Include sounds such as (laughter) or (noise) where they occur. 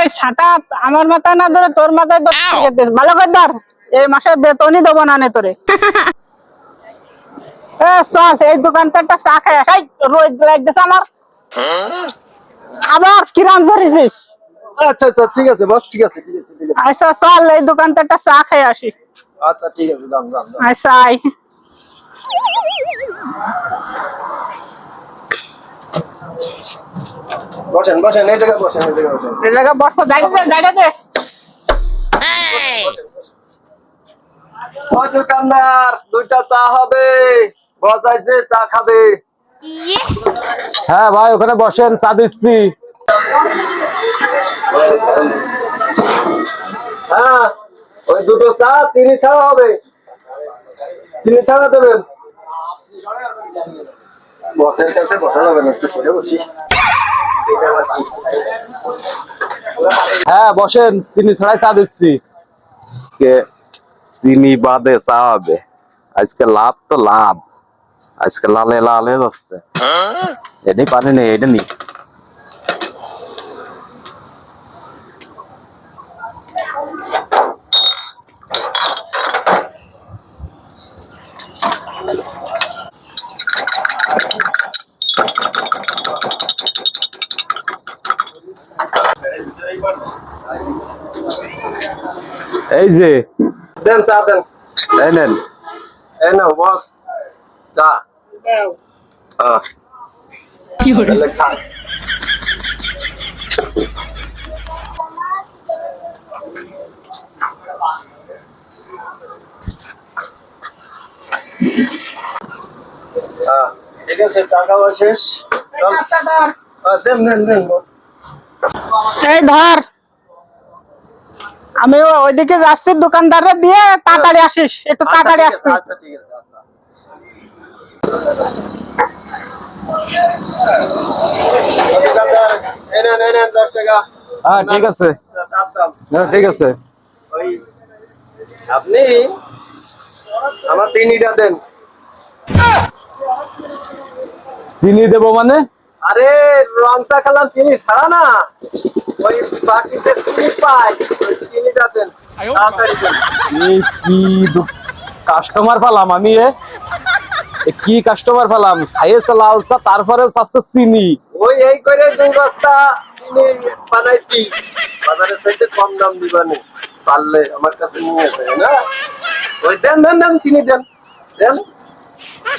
এই ছাতা আমার মাথায় না ধরে তোর মাথায় ধরে। ভালো করে ধর। এই মাসে বেতনই দেবো না নে তোরে। (laughs) এ চল এই দোকানটা একটা চা খাই। খাই রোদ লাগতেছে আমার। আবার কিরাম ধরেছিস? আচ্ছা আচ্ছা ঠিক আছে বস ঠিক আছে ঠিক আছে আচ্ছা চল এই দোকানটা একটা চা খাই আসি। আচ্ছা ঠিক আছে দাম দাম দাম আচ্ছা আই বসেন বসেন এই জায়গায় বসেন এই জায়গায় বসেন। এই জায়গায় বসো দাঁড়িয়ে দে দাঁড়িয়ে দে ওই দোকানদার দুইটা চা হবে বসাইছে চা খাবে। হ্যাঁ ভাই ওখানে বসেন চা দিচ্ছি। হ্যাঁ ওই দুটো চা চিনি ছাড়া হবে। চিনি ছাড়া দেবেন? বসের কাছে বসা যাবে না একটু বসি। হ্যাঁ বসেন চিনি ছাড়াই চা দিচ্ছি। আজকে চিনি বাদে চা হবে। আজকে লাভ তো লাভ। আজকে লালে লালে যাচ্ছে এটাই পানি নেই এটা নি এই যে। দেন চা দেন। এই নেন। এই নাও বস। চা। আহ। তাহলে ঠিক আছে চা খাওয়া শেষ। দেন দেন দেন বস। এই ধর। আমি ওইদিকে যাচ্ছি দোকানদারে দিয়ে তাড়াতাড়ি আসিস একটু তাড়াতাড়ি আচ্ছা, ঠিক আসবি। আছে, আচ্ছা ঠিক আছে আচ্ছা। হ্যাঁ ঠিক আছে। হ্যাঁ ঠিক আছে। আপনি আমার চিনিটা দেন। চিনি দেবো মানে? আরে রং চা খেলাম চিনি ছাড়া না। ওই বাকিতে চিনি পাই চিনিটা দেন তাড়াতাড়ি দেন। এই কি কাস্টমার পেলাম আমি এ? কি কাস্টমার পেলাম? খাইয়েছে লাল চা তারপরে চাচ্ছে চিনি। ওই এই করে দুই বস্তা চিনি বানাইছি। বাজারে থেকে কম দাম দিবানি পারলে আমার কাছে নিয়ে যাবে না? ওই দেন দেন দেন চিনি দেন। দেন।